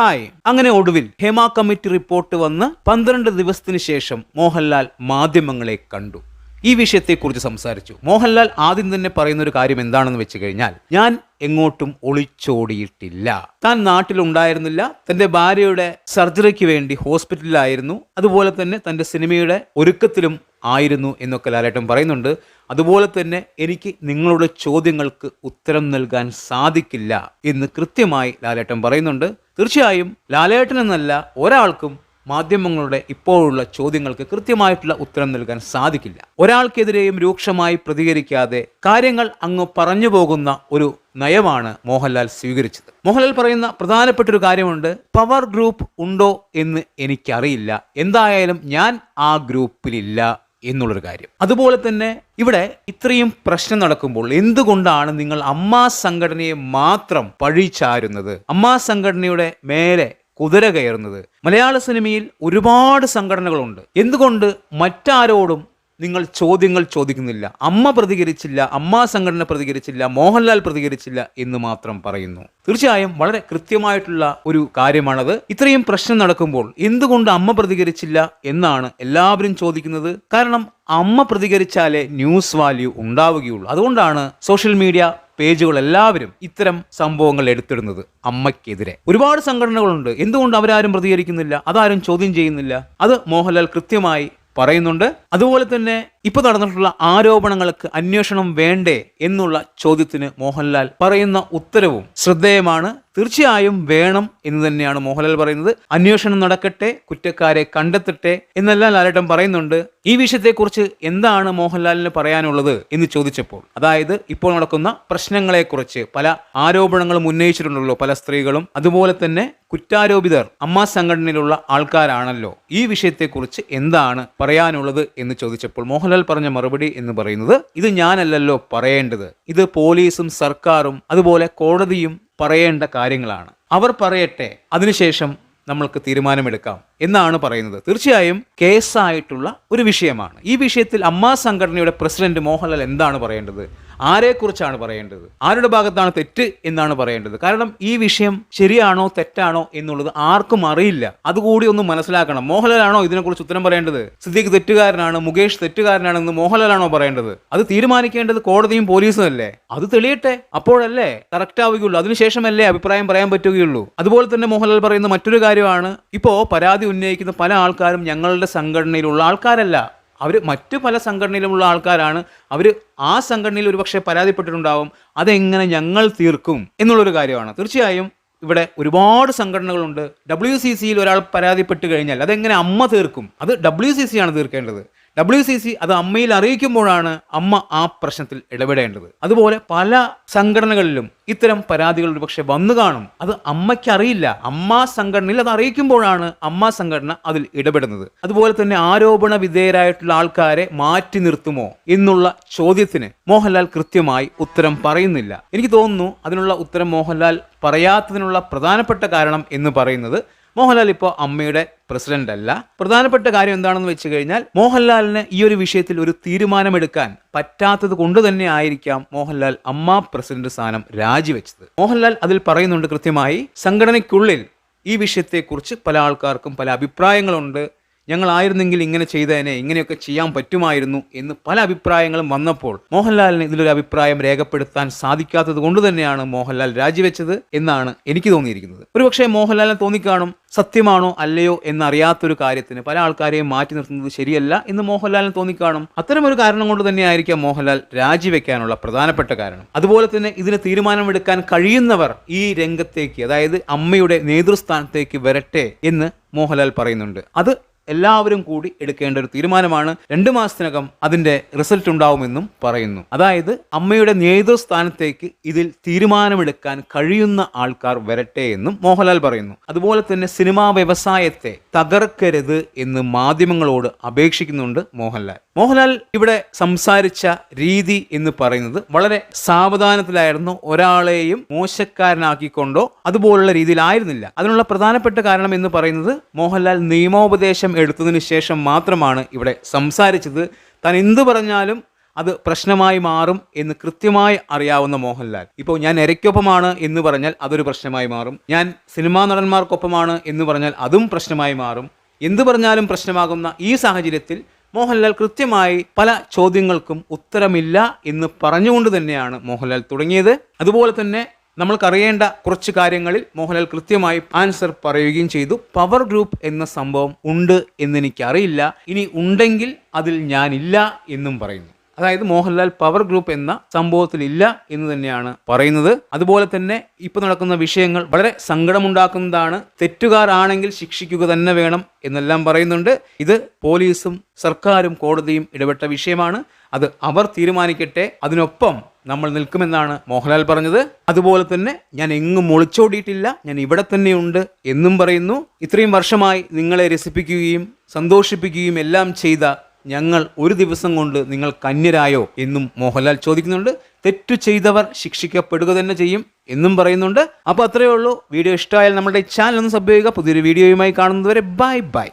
Hi. അങ്ങനെ ഒടുവിൽ Hema committee report വന്ന് പന്ത്രണ്ട് ദിവസത്തിന് ശേഷം മോഹൻലാൽ മാധ്യമങ്ങളെ കണ്ടു. ഈ വിഷയത്തെക്കുറിച്ച് സംസാരിച്ചു. മോഹൻലാൽ ആദ്യം തന്നെ പറയുന്ന ഒരു കാര്യം എന്താണെന്ന് വെച്ച് കഴിഞ്ഞാൽ ഞാൻ എങ്ങോട്ടും ഒളിച്ചോടിയിട്ടില്ല. താൻ നാട്ടിലുണ്ടായിരുന്നില്ല. തന്റെ ഭാര്യയുടെ സർജറിക്ക് വേണ്ടി ഹോസ്പിറ്റലിലായിരുന്നു. അതുപോലെ തന്നെ തന്റെ സിനിമയുടെ ഒരുക്കത്തിലും ആയിരുന്നു എന്നൊക്കെ ലാലേട്ടൻ പറയുന്നുണ്ട്. അതുപോലെ തന്നെ എനിക്ക് നിങ്ങളുടെ ചോദ്യങ്ങൾക്ക് ഉത്തരം നൽകാൻ സാധിക്കില്ല എന്ന് കൃത്യമായി ലാലേട്ടൻ പറയുന്നുണ്ട്. തീർച്ചയായും ലാലേട്ടൻ എന്നല്ല ഒരാൾക്കും മാധ്യമങ്ങളുടെ ഇപ്പോഴുള്ള ചോദ്യങ്ങൾക്ക് കൃത്യമായിട്ടുള്ള ഉത്തരം നൽകാൻ സാധിക്കില്ല. ഒരാൾക്കെതിരെയും രൂക്ഷമായി പ്രതികരിക്കാതെ കാര്യങ്ങൾ അങ്ങ് പറഞ്ഞു പോകുന്ന ഒരു നയമാണ് മോഹൻലാൽ സ്വീകരിച്ചത്. മോഹൻലാൽ പറയുന്ന പ്രധാനപ്പെട്ട ഒരു കാര്യമുണ്ട് പവർ ഗ്രൂപ്പ് ഉണ്ടോ എന്ന് എനിക്കറിയില്ല. എന്തായാലും ഞാൻ ആ ഗ്രൂപ്പിലില്ല. എന്നുള്ളൊരു കാര്യം. അതുപോലെ തന്നെ ഇവിടെ ഇത്രയും പ്രശ്നം നടക്കുമ്പോൾ എന്തുകൊണ്ടാണ് നിങ്ങൾ അമ്മാ സംഘടനയെ മാത്രം പഴിച്ചാരുന്നത് അമ്മാ സംഘടനയുടെ മേലെ കുതിര കയറുന്നത്? മലയാള സിനിമയിൽ ഒരുപാട് സംഘടനകളുണ്ട്. എന്തുകൊണ്ട് മറ്റാരോടും നിങ്ങൾ ചോദ്യങ്ങൾ ചോദിക്കുന്നില്ല. അമ്മ പ്രതികരിച്ചില്ല അമ്മ സംഘടന പ്രതികരിച്ചില്ല മോഹൻലാൽ പ്രതികരിച്ചില്ല എന്ന് മാത്രം പറയുന്നു. തീർച്ചയായും വളരെ കൃത്യമായിട്ടുള്ള ഒരു കാര്യമാണത്. ഇത്രയും പ്രശ്നം നടക്കുമ്പോൾ എന്തുകൊണ്ട് അമ്മ പ്രതികരിച്ചില്ല എന്നാണ് എല്ലാവരും ചോദിക്കുന്നത്. കാരണം അമ്മ പ്രതികരിച്ചാലേ ന്യൂസ് വാല്യൂ ഉണ്ടാവുകയുള്ളൂ. അതുകൊണ്ടാണ് സോഷ്യൽ മീഡിയ പേജുകൾ എല്ലാവരും ഇത്തരം സംഭവങ്ങൾ എടുത്തിടുന്നത് അമ്മയ്ക്കെതിരെ. ഒരുപാട് സംഘടനകളുണ്ട്. എന്തുകൊണ്ട് അവരാരും പ്രതികരിക്കുന്നില്ല? അതാരും ചോദ്യം ചെയ്യുന്നില്ല? അത് മോഹൻലാൽ കൃത്യമായി പറയുന്നുണ്ട്. അതുപോലെ തന്നെ ഇപ്പൊ നടന്നിട്ടുള്ള ആരോപണങ്ങൾക്ക് അന്വേഷണം വേണ്ടേ എന്നുള്ള ചോദ്യത്തിന് മോഹൻലാൽ പറയുന്ന ഉത്തരവും ശ്രദ്ധേയമാണ്. തീർച്ചയായും വേണം എന്ന് തന്നെയാണ് മോഹൻലാൽ പറയുന്നത്. അന്വേഷണം നടക്കട്ടെ കുറ്റക്കാരെ കണ്ടെത്തട്ടെ എന്നെല്ലാം ലാലേട്ടൻ പറയുന്നുണ്ട്. ഈ വിഷയത്തെക്കുറിച്ച് എന്താണ് മോഹൻലാലിന് പറയാനുള്ളത് എന്ന് ചോദിച്ചപ്പോൾ അതായത് ഇപ്പോൾ നടക്കുന്ന പ്രശ്നങ്ങളെക്കുറിച്ച് പല ആരോപണങ്ങളും ഉന്നയിച്ചിട്ടുണ്ടല്ലോ പല സ്ത്രീകളും. അതുപോലെ തന്നെ കുറ്റാരോപിതർ അമ്മ സംഘടനയിലുള്ള ആൾക്കാരാണല്ലോ ഈ വിഷയത്തെക്കുറിച്ച് എന്താണ് പറയാനുള്ളത് എന്ന് ചോദിച്ചപ്പോൾ മോഹൻലാൽ പറഞ്ഞ മറുപടി എന്ന് പറയുന്നത് ഇത് ഞാനല്ലല്ലോ പറയേണ്ടത്. ഇത് പോലീസും സർക്കാരും അതുപോലെ കോടതിയും പറയേണ്ട കാര്യങ്ങളാണ്. അവർ പറയട്ടെ അതിനുശേഷം നമ്മൾക്ക് തീരുമാനമെടുക്കാം എന്നാണ് പറയുന്നത്. തീർച്ചയായും കേസായിട്ടുള്ള ഒരു വിഷയമാണ്. ഈ വിഷയത്തിൽ അമ്മാ സംഘടനയുടെ പ്രസിഡന്റ് മോഹൻലാൽ എന്താണ് പറയേണ്ടത്? ആരെക്കുറിച്ചാണ് പറയേണ്ടത്? ആരുടെ ഭാഗത്താണ് തെറ്റ് എന്നാണ് പറയേണ്ടത്? കാരണം ഈ വിഷയം ശരിയാണോ തെറ്റാണോ എന്നുള്ളത് ആർക്കും അറിയില്ല. അതുകൂടി ഒന്ന് മനസ്സിലാക്കണം. മോഹൻലാലാണോ ഇതിനെക്കുറിച്ച് ഉത്തരം പറയേണ്ടത്? സിദ്ദീഖ് തെറ്റുകാരനാണ് മുകേഷ് തെറ്റുകാരനാണെന്ന് മോഹൻലാലാണോ പറയേണ്ടത്? അത് തീരുമാനിക്കേണ്ടത് കോടതിയും പോലീസും അല്ലേ? അത് തെളിയട്ടെ. അപ്പോഴല്ലേ കറക്റ്റ് ആവുകയുള്ളൂ. അതിനുശേഷമല്ലേ അഭിപ്രായം പറയാൻ പറ്റുകയുള്ളൂ. അതുപോലെ തന്നെ മോഹൻലാൽ പറയുന്ന മറ്റൊരു കാര്യമാണ്. ഇപ്പോ പരാതി ഉന്നയിക്കുന്ന പല ആൾക്കാരും ഞങ്ങളുടെ സംഘടനയിലുള്ള ആൾക്കാരല്ല. അവർ മറ്റു പല സംഘടനയിലുമുള്ള ആൾക്കാരാണ്. അവർ ആ സംഘടനയിൽ ഒരുപക്ഷെ പരാതിപ്പെട്ടിട്ടുണ്ടാവും. അതെങ്ങനെ ഞങ്ങൾ തീർക്കും എന്നുള്ളൊരു കാര്യമാണ്. തീർച്ചയായും ഇവിടെ ഒരുപാട് സംഘടനകളുണ്ട്. ഡബ്ല്യു സി സിയിൽ ഒരാൾ പരാതിപ്പെട്ട് കഴിഞ്ഞാൽ അതെങ്ങനെ അമ്മ തീർക്കും? അത് ഡബ്ല്യു സി സി ആണ് തീർക്കേണ്ടത്. ഡബ്ല്യു സി സി അത് അമ്മയിൽ അറിയിക്കുമ്പോഴാണ് അമ്മ ആ പ്രശ്നത്തിൽ ഇടപെടേണ്ടത്. അതുപോലെ പല സംഘടനകളിലും ഇത്തരം പരാതികൾ ഒരുപക്ഷെ വന്നു കാണും. അത് അമ്മയ്ക്ക് അറിയില്ല അമ്മ സംഘടനയിൽ അത് അറിയിക്കുമ്പോഴാണ് അമ്മ സംഘടന അതിൽ ഇടപെടുന്നത്. അതുപോലെ തന്നെ ആരോപണ വിധേയരായിട്ടുള്ള ആൾക്കാരെ മാറ്റി നിർത്തുമോ എന്നുള്ള ചോദ്യത്തിന് മോഹൻലാൽ കൃത്യമായി ഉത്തരം പറയുന്നില്ല. എനിക്ക് തോന്നുന്നു അതിനുള്ള ഉത്തരം മോഹൻലാൽ പറയാത്തതിനുള്ള പ്രധാനപ്പെട്ട കാരണം എന്ന് പറയുന്നത് മോഹൻലാൽ ഇപ്പോൾ അമ്മയുടെ പ്രസിഡന്റ് അല്ല. പ്രധാനപ്പെട്ട കാര്യം എന്താണെന്ന് വെച്ച് കഴിഞ്ഞാൽ മോഹൻലാലിന് ഈ ഒരു വിഷയത്തിൽ ഒരു തീരുമാനമെടുക്കാൻ പറ്റാത്തത് കൊണ്ട് തന്നെ ആയിരിക്കാം മോഹൻലാൽ അമ്മ പ്രസിഡന്റ് സ്ഥാനം രാജിവെച്ചത്. മോഹൻലാൽ അതിൽ പറയുന്നുണ്ട് കൃത്യമായി സംഘടനയ്ക്കുള്ളിൽ ഈ വിഷയത്തെക്കുറിച്ച് പല ആൾക്കാർക്കും പല അഭിപ്രായങ്ങളുണ്ട്. ഞങ്ങളായിരുന്നെങ്കിൽ ഇങ്ങനെ ചെയ്തതിനെ ഇങ്ങനെയൊക്കെ ചെയ്യാൻ പറ്റുമായിരുന്നു എന്ന് പല അഭിപ്രായങ്ങളും വന്നപ്പോൾ മോഹൻലാലിന് ഇതിലൊരു അഭിപ്രായം രേഖപ്പെടുത്താൻ സാധിക്കാത്തത് കൊണ്ട് തന്നെയാണ് മോഹൻലാൽ രാജിവെച്ചത് എന്നാണ് എനിക്ക് തോന്നിയിരിക്കുന്നത്. ഒരുപക്ഷെ മോഹൻലാലിന് തോന്നിക്കാണും സത്യമാണോ അല്ലയോ എന്നറിയാത്തൊരു കാര്യത്തിന് പല ആൾക്കാരെയും മാറ്റി നിർത്തുന്നത് ശരിയല്ല എന്ന് മോഹൻലാലിന് തോന്നിക്കാണും അത്തരമൊരു കാരണം കൊണ്ട് തന്നെയായിരിക്കാം മോഹൻലാൽ രാജിവെക്കാനുള്ള പ്രധാനപ്പെട്ട കാരണം. അതുപോലെ തന്നെ ഇതിന് തീരുമാനമെടുക്കാൻ കഴിയുന്നവർ ഈ രംഗത്തേക്ക് അതായത് അമ്മയുടെ നേതൃസ്ഥാനത്തേക്ക് വരട്ടെ എന്ന് മോഹൻലാൽ പറയുന്നുണ്ട്. അത് എല്ലാവരും കൂടി എടുക്കേണ്ട ഒരു തീരുമാനമാണ് രണ്ട് മാസത്തിനകം അതിന്റെ റിസൾട്ട് ഉണ്ടാവുമെന്നും പറയുന്നു. അതായത് അമ്മയുടെ നേതൃസ്ഥാനത്തേക്ക് ഇതിൽ തീരുമാനമെടുക്കാൻ കഴിയുന്ന ആൾക്കാർ വരട്ടെ എന്നും മോഹൻലാൽ പറയുന്നു. അതുപോലെ തന്നെ സിനിമാ വ്യവസായത്തെ തകർക്കരുത് എന്ന് മാധ്യമങ്ങളോട് അപേക്ഷിക്കുന്നുണ്ട് മോഹൻലാൽ. മോഹൻലാൽ ഇവിടെ സംസാരിച്ച രീതി എന്ന് പറയുന്നത് വളരെ സാവധാനത്തിലായിരുന്നു ഒരാളെയും മോശക്കാരനാക്കിക്കൊണ്ടോ അതുപോലുള്ള രീതിയിലായിരുന്നില്ല. അതിനുള്ള പ്രധാനപ്പെട്ട കാരണം എന്ന് പറയുന്നത് മോഹൻലാൽ നിയമോപദേശം എടുത്തതിന് ശേഷം മാത്രമാണ് ഇവിടെ സംസാരിച്ചത്. താൻ എന്തു പറഞ്ഞാലും അത് പ്രശ്നമായി മാറും എന്ന് കൃത്യമായി അറിയാവുന്ന മോഹൻലാൽ. ഇപ്പോൾ ഞാൻ എരയ്ക്കൊപ്പമാണ് എന്ന് പറഞ്ഞാൽ അതൊരു പ്രശ്നമായി മാറും. ഞാൻ സിനിമാ നടന്മാർക്കൊപ്പമാണ് എന്ന് പറഞ്ഞാൽ അതും പ്രശ്നമായി മാറും. എന്ത് പറഞ്ഞാലും പ്രശ്നമാകുന്ന ഈ സാഹചര്യത്തിൽ മോഹൻലാൽ കൃത്യമായി പല ചോദ്യങ്ങൾക്കും ഉത്തരമില്ല എന്ന് പറഞ്ഞുകൊണ്ട് തന്നെയാണ് മോഹൻലാൽ തുടങ്ങിയത്. അതുപോലെ തന്നെ നമ്മൾക്കറിയേണ്ട കുറച്ച് കാര്യങ്ങളിൽ മോഹൻലാൽ കൃത്യമായി ആൻസർ പറയുകയും ചെയ്തു. പവർ ഗ്രൂപ്പ് എന്ന സംഭവം ഉണ്ട് എന്നെനിക്കറിയില്ല. ഇനി ഉണ്ടെങ്കിൽ അതിൽ ഞാനില്ല എന്നും പറയുന്നു. അതായത് മോഹൻലാൽ പവർ ഗ്രൂപ്പ് എന്ന സംഭവത്തിലില്ല എന്ന് തന്നെയാണ് പറയുന്നത്. അതുപോലെ തന്നെ ഇപ്പോൾ നടക്കുന്ന വിഷയങ്ങൾ വളരെ സങ്കടമുണ്ടാക്കുന്നതാണ്. തെറ്റുകാരാണെങ്കിൽ ശിക്ഷിക്കുക തന്നെ വേണം എന്നെല്ലാം പറയുന്നുണ്ട്. ഇത് പോലീസും സർക്കാരും കോടതിയും ഇടപെട്ട വിഷയമാണ്. അത് അവർ തീരുമാനിക്കട്ടെ. അതിനൊപ്പം നമ്മൾ നിൽക്കുമെന്നാണ് മോഹൻലാൽ പറഞ്ഞത്. അതുപോലെ തന്നെ ഞാൻ എങ്ങും ഒളിച്ചോടിയിട്ടില്ല ഞാൻ ഇവിടെ തന്നെയുണ്ട് എന്നും പറയുന്നു. ഇത്രയും വർഷമായി നിങ്ങളെ രസിപ്പിക്കുകയും സന്തോഷിപ്പിക്കുകയും എല്ലാം ചെയ്ത ഞങ്ങൾ ഒരു ദിവസം കൊണ്ട് നിങ്ങൾ കന്യരായോ എന്നും മോഹൻലാൽ ചോദിക്കുന്നുണ്ട്. തെറ്റു ചെയ്തവർ ശിക്ഷിക്കപ്പെടുക തന്നെ ചെയ്യും എന്നും പറയുന്നുണ്ട്. അപ്പോൾ അത്രയേ ഉള്ളൂ. വീഡിയോ ഇഷ്ടമായാൽ നമ്മുടെ ചാനൽ ഒന്ന് സബ് ചെയ്യുക. പുതിയൊരു വീഡിയോയുമായി കാണുന്നതുവരെ ബൈ ബൈ